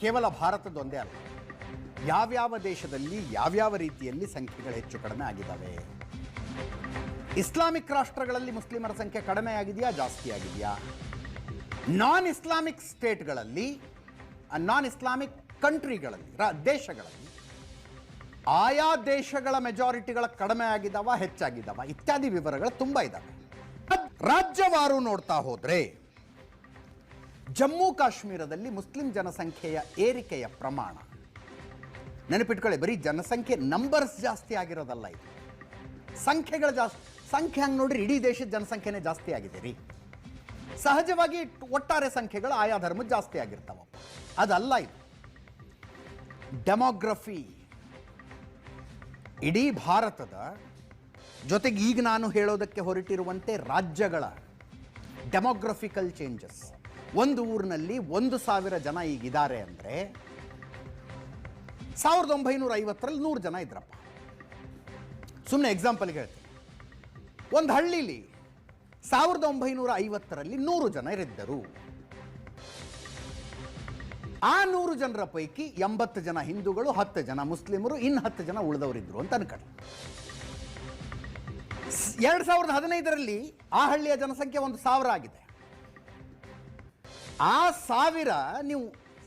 ಕೇವಲ ಭಾರತದೊಂದೇ ಅಲ್ಲ. ಯಾವ್ಯಾವ ದೇಶದಲ್ಲಿ ಯಾವ್ಯಾವ ರೀತಿಯಲ್ಲಿ ಸಂಖ್ಯೆಗಳು ಹೆಚ್ಚು ಕಡಿಮೆ ಆಗಿದ್ದಾವೆ? ಇಸ್ಲಾಮಿಕ್ ರಾಷ್ಟ್ರಗಳಲ್ಲಿ ಮುಸ್ಲಿಮರ ಸಂಖ್ಯೆ ಕಡಿಮೆ ಆಗಿದೆಯಾ ಜಾಸ್ತಿ ಆಗಿದೆಯಾ ನಾನ್ ಇಸ್ಲಾಮಿಕ್ ಸ್ಟೇಟ್ಗಳಲ್ಲಿ ನಾನ್ ಇಸ್ಲಾಮಿಕ್ ಕಂಟ್ರಿಗಳಲ್ಲಿ ರಾ, ದೇಶಗಳಲ್ಲಿ ಆಯಾ ದೇಶಗಳ ಮೆಜಾರಿಟಿಗಳ ಕಡಿಮೆ ಆಗಿದ್ದಾವ ಹೆಚ್ಚಾಗಿದ್ದಾವ ಇತ್ಯಾದಿ ವಿವರಗಳು ತುಂಬ ಇದ್ದಾವೆ ರಾಜ್ಯವಾರು ನೋಡ್ತಾ ಹೋದ್ರೆ ಜಮ್ಮು ಕಾಶ್ಮೀರದಲ್ಲಿ ಮುಸ್ಲಿಂ ಜನಸಂಖ್ಯೆಯ ಏರಿಕೆಯ ಪ್ರಮಾಣ. ನೆನಪಿಟ್ಕೊಳ್ಳಿ, ಬರೀ ಜನಸಂಖ್ಯೆ ನಂಬರ್ಸ್ ಜಾಸ್ತಿ ಆಗಿರೋದಲ್ಲ ಇದು. ಸಂಖ್ಯೆಗಳ ಜಾಸ್ತಿ ಸಂಖ್ಯೆ ಹಂಗೆ ನೋಡ್ರಿ, ಇಡೀ ದೇಶದ ಜನಸಂಖ್ಯೆನೇ ಜಾಸ್ತಿ ಆಗಿದೆ ರೀ ಸಹಜವಾಗಿ ಒಟ್ಟಾರೆ ಸಂಖ್ಯೆಗಳು ಆಯಾ ಧರ್ಮದ ಜಾಸ್ತಿ ಆಗಿರ್ತಾವ. ಅದಲ್ಲ ಇದು. ಡೆಮೋಗ್ರಫಿ ಇಡೀ ಭಾರತದ ಜೊತೆಗೆ ಈಗ ನಾನು ಹೇಳೋದಕ್ಕೆ ಹೊರಟಿರುವಂತೆ ರಾಜ್ಯಗಳ ಡೆಮೋಗ್ರಫಿಕಲ್ ಚೇಂಜಸ್ ಒಂದು ಊರಿನಲ್ಲಿ ಒಂದು ಸಾವಿರ ಜನ ಈಗಿದ್ದಾರೆ ಅಂದರೆ ಸಾವಿರದ ಒಂಬೈನೂರ ಐವತ್ತರಲ್ಲಿ ನೂರು ಜನ ಇದ್ರಪ್ಪ. ಸುಮ್ಮನೆ ಎಕ್ಸಾಂಪಲ್ಗೆ ಹೇಳ್ತೀನಿ. ಒಂದು ಹಳ್ಳಿಲಿ ಸಾವಿರದ ಒಂಬೈನೂರ ಐವತ್ತರಲ್ಲಿ ನೂರು ಜನ ಇರಿದ್ದರು ಆ ನೂರು ಜನರ ಪೈಕಿ ಎಂಬತ್ತು ಜನ ಹಿಂದೂಗಳು, ಹತ್ತು ಜನ ಮುಸ್ಲಿಮರು, ಇನ್ನು ಹತ್ತು ಜನ ಉಳಿದವರಿದ್ದರು ಅಂತ ಅನ್ಕೊಳ್ಳಿ. ಎರಡು ಸಾವಿರದ ಹದಿನೈದರಲ್ಲಿ ಆ ಹಳ್ಳಿಯ ಜನಸಂಖ್ಯೆ ಒಂದು ಸಾವಿರ ಆಗಿದೆ. ಆ ಸಾವಿರ ನೀವು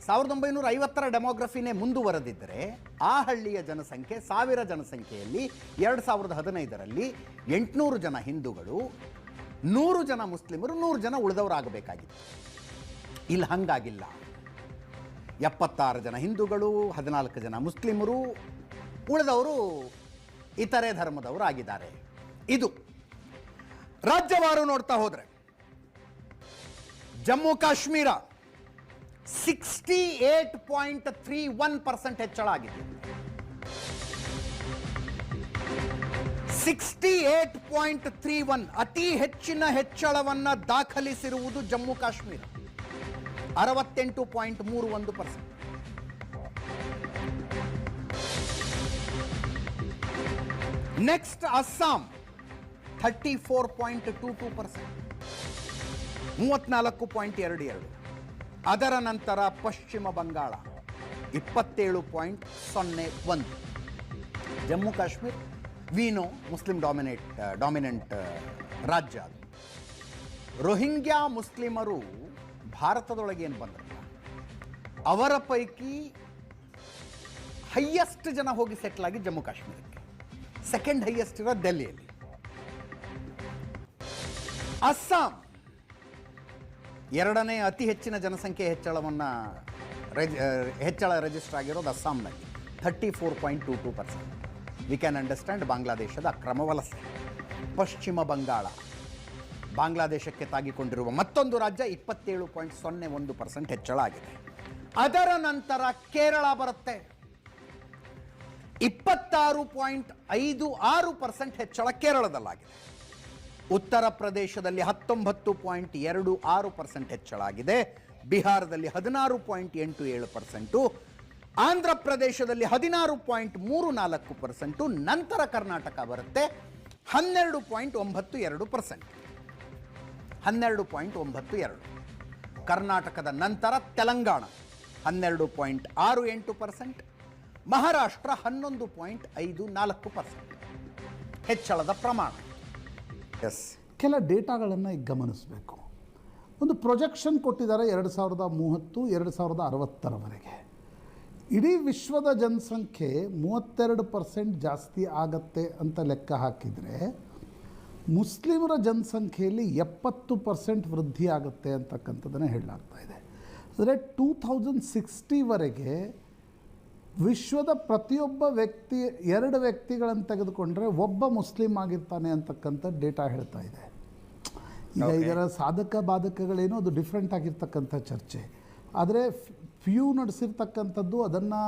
ಸಾವಿರದ ಒಂಬೈನೂರ ಐವತ್ತರ ಡೆಮೋಗ್ರಫಿನೇ ಮುಂದುವರೆದಿದ್ದರೆ ಆ ಹಳ್ಳಿಯ ಜನಸಂಖ್ಯೆ, ಸಾವಿರ ಜನಸಂಖ್ಯೆಯಲ್ಲಿ ಎರಡು ಸಾವಿರದ ಹದಿನೈದರಲ್ಲಿ ಎಂಟುನೂರು ಜನ ಹಿಂದೂಗಳು, ನೂರು ಜನ ಮುಸ್ಲಿಮರು, ನೂರು ಜನ ಉಳಿದವರಾಗಬೇಕಾಗಿತ್ತು. ಇಲ್ಲಿ, ಹಂಗಾಗಿಲ್ಲ. ಎಪ್ಪತ್ತಾರು ಜನ ಹಿಂದೂಗಳು, ಹದಿನಾಲ್ಕು ಜನ ಮುಸ್ಲಿಮರು ಉಳಿದವರು ಇತರೆ ಧರ್ಮದವರು ಆಗಿದ್ದಾರೆ ಇದು ರಾಜ್ಯವಾರು ನೋಡ್ತಾ ಹೋದ್ರೆ Jammu Kashmir sixty eight point three one percent ಹೆಚ್ಚಳ ಆಗಿದೆ sixty eight point three one ಅತಿ ಹೆಚ್ಚಿನ ಹೆಚ್ಚಳವನ್ನು ದಾಖಲಿಸಿರುವುದು ಜಮ್ಮು ಕಾಶ್ಮೀರ. ಅರವತ್ತೆಂಟು ಪಾಯಿಂಟ್ ಮೂರು ಒಂದು percent next Assam thirty four point two two percent ಮೂವತ್ನಾಲ್ಕು ಪಾಯಿಂಟ್ ಎರಡು ಎರಡು. ಅದರ ನಂತರ ಪಶ್ಚಿಮ ಬಂಗಾಳ ಇಪ್ಪತ್ತೇಳು ಪಾಯಿಂಟ್ ಸೊನ್ನೆ ಒಂದು. ಜಮ್ಮು ಕಾಶ್ಮೀರ್ ವೀನೋ ಮುಸ್ಲಿಂ ಡಾಮಿನೇಟ್ ಡಾಮಿನೆಂಟ್ ರಾಜ್ಯ ಅದು. ರೋಹಿಂಗ್ಯಾ ಮುಸ್ಲಿಮರು ಭಾರತದೊಳಗೆ ಏನು ಬಂದ್ರಲ್ಲ ಅವರ ಪೈಕಿ ಹೈಯೆಸ್ಟ್ ಜನ ಹೋಗಿ ಸೆಟ್ಲ್ ಆಗಿ ಜಮ್ಮು ಕಾಶ್ಮೀರಕ್ಕೆ. ಸೆಕೆಂಡ್ ಹೈಯೆಸ್ಟ್ ಇರೋ ಡೆಲ್ಲಿಯಲ್ಲಿ ಅಸ್ಸಾಂ ಎರಡನೇ ಅತಿ ಹೆಚ್ಚಿನ ಜನಸಂಖ್ಯೆ ಹೆಚ್ಚಳವನ್ನು ರೆಜ್ ಹೆಚ್ಚಳ ರಿಜಿಸ್ಟರ್ ಆಗಿರೋದು ಅಸ್ಸಾಂನಲ್ಲಿ. Thirty four point two two percent we can understand ಬಾಂಗ್ಲಾದೇಶದ ಅಕ್ರಮ ವಲಸೆ. ಪಶ್ಚಿಮ ಬಂಗಾಳ. ಬಾಂಗ್ಲಾದೇಶಕ್ಕೆ ತಾಗಿಕೊಂಡಿರುವ ಮತ್ತೊಂದು ರಾಜ್ಯ ಇಪ್ಪತ್ತೇಳು ಪಾಯಿಂಟ್ ಸೊನ್ನೆ ಒಂದು ಪರ್ಸೆಂಟ್ ಹೆಚ್ಚಳ ಆಗಿದೆ. ಅದರ ನಂತರ ಕೇರಳ ಬರುತ್ತೆ. ಇಪ್ಪತ್ತಾರು ಪಾಯಿಂಟ್ ಐದು ಆರು ಪರ್ಸೆಂಟ್ ಹೆಚ್ಚಳ ಕೇರಳದಲ್ಲಾಗಿದೆ. ಉತ್ತರ ಪ್ರದೇಶದಲ್ಲಿ ಹತ್ತೊಂಬತ್ತು ಪಾಯಿಂಟ್ ಎರಡು ಆರು ಪರ್ಸೆಂಟ್ ಹೆಚ್ಚಳ ಆಗಿದೆ. ಬಿಹಾರದಲ್ಲಿ ಹದಿನಾರು ಪಾಯಿಂಟ್ ಎಂಟು ಏಳು ಪರ್ಸೆಂಟು. ಆಂಧ್ರ ಪ್ರದೇಶದಲ್ಲಿ ಹದಿನಾರು ಪಾಯಿಂಟ್ ಮೂರು ನಾಲ್ಕು ಪರ್ಸೆಂಟು. ನಂತರ ಕರ್ನಾಟಕ ಬರುತ್ತೆ ಹನ್ನೆರಡು ಪಾಯಿಂಟ್ ಒಂಬತ್ತು ಎರಡು ಪರ್ಸೆಂಟ್. ಹನ್ನೆರಡು ಪಾಯಿಂಟ್ ಒಂಬತ್ತು ಎರಡು. ಕರ್ನಾಟಕದ ನಂತರ ತೆಲಂಗಾಣ ಹನ್ನೆರಡು ಪಾಯಿಂಟ್ ಆರು ಎಂಟು ಪರ್ಸೆಂಟ್. ಮಹಾರಾಷ್ಟ್ರ ಹನ್ನೊಂದು ಪಾಯಿಂಟ್ ಐದು ನಾಲ್ಕು ಪರ್ಸೆಂಟ್. ಹೆಚ್ಚಳದ ಪ್ರಮಾಣ. ಕೆಲ ಡೇಟಾಗಳನ್ನು ಈಗ ಗಮನಿಸಬೇಕು. ಒಂದು ಪ್ರೊಜೆಕ್ಷನ್ ಕೊಟ್ಟಿದ್ದಾರೆ ಎರಡು ಸಾವಿರದ ಮೂವತ್ತು, ಎರಡು ಸಾವಿರದ ಅರವತ್ತರವರೆಗೆ. ಇಡೀ ವಿಶ್ವದ ಜನಸಂಖ್ಯೆ ಮೂವತ್ತೆರಡು ಪರ್ಸೆಂಟ್ ಜಾಸ್ತಿ ಆಗತ್ತೆ ಅಂತ ಲೆಕ್ಕ ಹಾಕಿದರೆ, ಮುಸ್ಲಿಮರ ಜನಸಂಖ್ಯೆಯಲ್ಲಿ ಎಪ್ಪತ್ತು ಪರ್ಸೆಂಟ್ ವೃದ್ಧಿ ಆಗುತ್ತೆ ಅಂತಕ್ಕಂಥದ್ದನ್ನು ಹೇಳಲಾಗ್ತಾ ಇದೆ. ಅಂದರೆ ಟೂ ಥೌಸಂಡ್ ಸಿಕ್ಸ್ಟಿವರೆಗೆ ವಿಶ್ವದ ಪ್ರತಿಯೊಬ್ಬ ವ್ಯಕ್ತಿ ಎರಡು ವ್ಯಕ್ತಿಗಳನ್ನು ತೆಗೆದುಕೊಂಡ್ರೆ ಒಬ್ಬ ಮುಸ್ಲಿಂ ಆಗಿರ್ತಾನೆ ಅಂತಕ್ಕಂಥ ಡೇಟಾ ಹೇಳ್ತಾ ಇದೆ. ಈಗ ಇದರ ಸಾಧಕ ಬಾಧಕಗಳೇನು ಅದು ಡಿಫ್ರೆಂಟ್ ಆಗಿರ್ತಕ್ಕಂಥ ಚರ್ಚೆ. ಆದರೆ ಫ್ಯೂ ನಡೆಸಿರ್ತಕ್ಕಂಥದ್ದು ಅದನ್ನು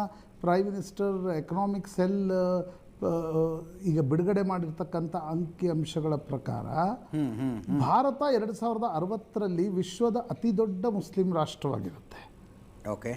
ಪ್ರೈಮ್ ಮಿನಿಸ್ಟರ್ ಎಕನಾಮಿಕ್ ಸೆಲ್ ಈಗ ಬಿಡುಗಡೆ ಮಾಡಿರ್ತಕ್ಕಂಥ ಅಂಕಿ ಅಂಶಗಳ ಪ್ರಕಾರ ಭಾರತ ಎರಡು ಸಾವಿರದ ಅರವತ್ತರಲ್ಲಿ ವಿಶ್ವದ ಅತಿ ದೊಡ್ಡ ಮುಸ್ಲಿಂ ರಾಷ್ಟ್ರವಾಗಿರುತ್ತೆ. ಓಕೆ